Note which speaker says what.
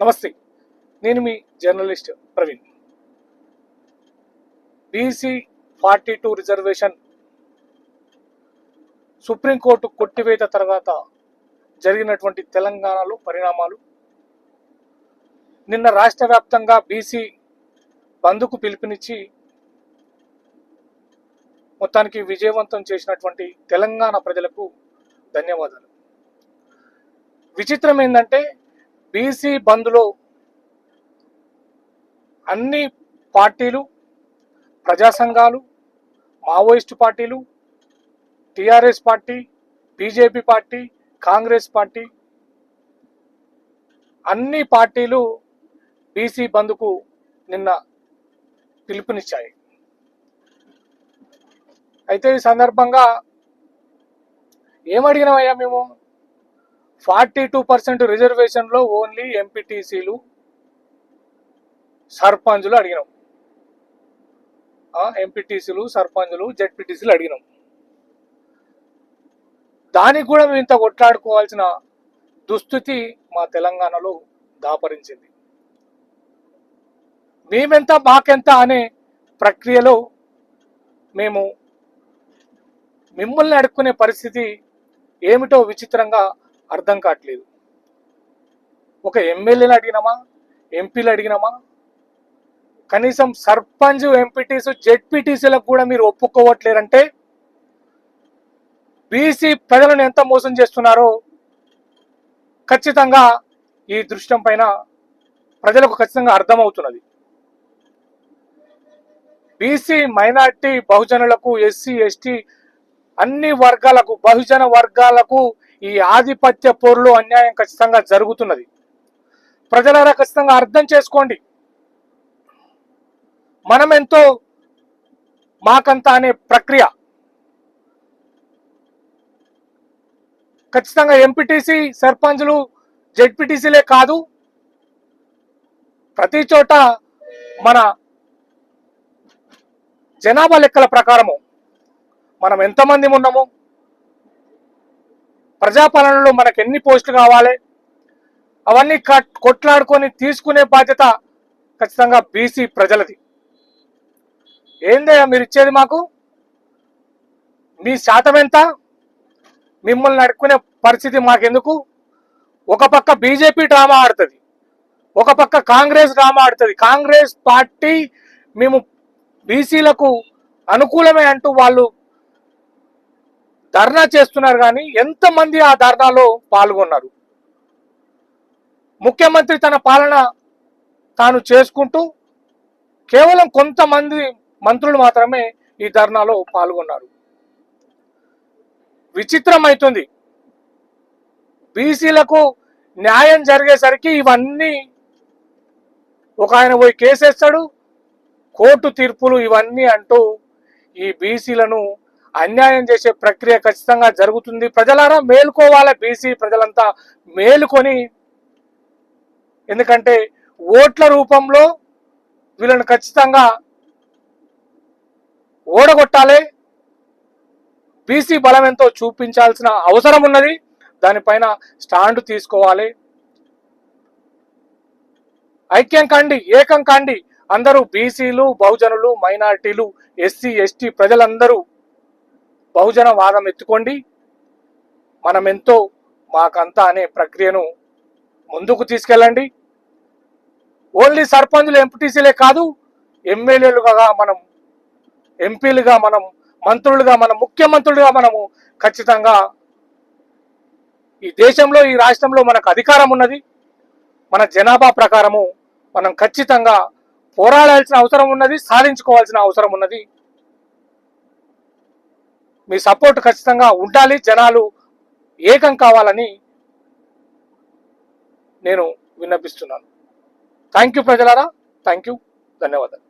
Speaker 1: నమస్తే నేను మీ journalist Praveen. BC forty two reservation supreme court కొట్టివేత తర్వాత జరిగినటువంటి తెలంగాణలో పరిణామాలు. నిన్న రాష్ట్ర వ్యాప్తంగా బీసీ బంద్కు పిలుపునిచ్చి మొత్తానికి విజయవంతం చేసినటువంటి తెలంగాణ ప్రజలకు ధన్యవాదాలు. విచిత్రం ఏంటంటే బీసీ బంద్లో అన్ని పార్టీలు ప్రజా సంఘాలు మావోయిస్టు పార్టీలు TRS party BJP party Congress party అన్ని పార్టీలు బీసీ బంద్కు నిన్న పిలుపునిచ్చాయి. అయితే ఈ సందర్భంగా ఏమడిగినామయ్యా మేము? ఫార్టీ టూ పర్సెంట్ రిజర్వేషన్లో ఓన్లీ ఎంపీటీసీలు సర్పంచులు అడిగినాం. ఎంపీటీసీలు సర్పంచులు జెడ్పీటీసీలు అడిగినాం. దానికి కూడా మేము ఇంత కొట్లాడుకోవాల్సిన దుస్థితి మా తెలంగాణలో దాపరించింది. మేమెంత మాకెంత అనే ప్రక్రియలో మేము మిమ్మల్ని అడుక్కునే పరిస్థితి ఏమిటో విచిత్రంగా అర్థం కావట్లేదు. ఒక ఎమ్మెల్యేని అడిగినామా? ఎంపీలు అడిగినామా? కనీసం సర్పంచ్ ఎంపీటీస్ జెడ్పీటీసీలకు కూడా మీరు ఒప్పుకోవట్లేరంటే బీసీ ప్రజలను ఎంత మోసం చేస్తున్నారో ఖచ్చితంగా ఈ దృశ్యం పైన ప్రజలకు ఖచ్చితంగా అర్థమవుతున్నది. బీసీ మైనార్టీ బహుజనులకు ఎస్సీ ఎస్టీ అన్ని వర్గాలకు బహుజన వర్గాలకు ఈ ఆధిపత్య పోరులో అన్యాయం ఖచ్చితంగా జరుగుతున్నది. ప్రజలారా ఖచ్చితంగా అర్థం చేసుకోండి. మనం ఎంతో మాకంత అనే ప్రక్రియ. ఖచ్చితంగా ఎంపీటీసీ సర్పంచ్లు జెడ్పీటీసీలే కాదు. ప్రతి చోట మన జనాభా లెక్కల ప్రకారము మనం ఎంతమంది ఉన్నాము ప్రజాపాలనలో మనకు ఎన్ని పోస్టులు కావాలి? అవన్నీ కట్- కొట్లాడుకొని తీసుకునే బాధ్యత ఖచ్చితంగా బీసీ ప్రజలది. ఏందయ్యా మీరు ఇచ్చేది మాకు? మీ శాతం ఎంత? మిమ్మల్ని అడుక్కునే పరిస్థితి మాకెందుకు? ఒక పక్క బీజేపీ డ్రామా ఆడుతుంది ఒక పక్క కాంగ్రెస్ డ్రామా ఆడుతుంది. కాంగ్రెస్ పార్టీ మేము బీసీలకు అనుకూలమే అంటూ వాళ్ళు ధర్నా చేస్తున్నారు కానీ ఎంతమంది ఆ ధర్నాలో పాల్గొన్నారు? ముఖ్యమంత్రి తన పాలన తాను చేసుకుంటూ కేవలం కొంతమంది మంత్రులు మాత్రమే ఈ ధర్నాలో పాల్గొన్నారు. విచిత్రం అవుతుంది బీసీలకు న్యాయం జరిగేసరికి ఇవన్నీ ఒక ఆయన పోయి కేసేస్తాడు కోర్టు తీర్పులు ఇవన్నీ అంటూ ఈ బీసీలను అన్యాయం చేసే ప్రక్రియ ఖచ్చితంగా జరుగుతుంది. ప్రజలారా మేలుకోవాలి బీసీ ప్రజలంతా? మేలుకొని ఎందుకంటే ఓట్ల రూపంలో వీళ్ళని ఖచ్చితంగా ఓడగొట్టాలి. బీసీ బలం ఎంతో చూపించాల్సిన అవసరం ఉన్నది. దానిపైన స్టాండ్ తీసుకోవాలి. ఐక్యం కాండి ఏకం కాండి. అందరూ బీసీలు బహుజనులు మైనారిటీలు ఎస్సీ ఎస్టీ ప్రజలందరూ బహుజన వాదం ఎత్తుకోండి. మనమెంతో మాకంతా అనే ప్రక్రియను ముందుకు తీసుకెళ్ళండి. ఓన్లీ సర్పంచులు ఎంపీటీసీలే కాదు ఎమ్మెల్యేలుగా మనం ఎంపీలుగా మనం మంత్రులుగా మనం ముఖ్యమంత్రులుగా మనము ఖచ్చితంగా ఈ దేశంలో ఈ రాష్ట్రంలో మనకు అధికారం ఉన్నది. మన జనాభా ప్రకారము మనం ఖచ్చితంగా పోరాడాల్సిన అవసరం ఉన్నది సాధించుకోవాల్సిన అవసరం ఉన్నది. మీ సపోర్ట్ ఖచ్చితంగా ఉండాలి. జనాలు ఏకం కావాలని నేను విన్నపిస్తున్నాను. థ్యాంక్ యూ ప్రజలారా. థ్యాంక్ యూ ధన్యవాదాలు.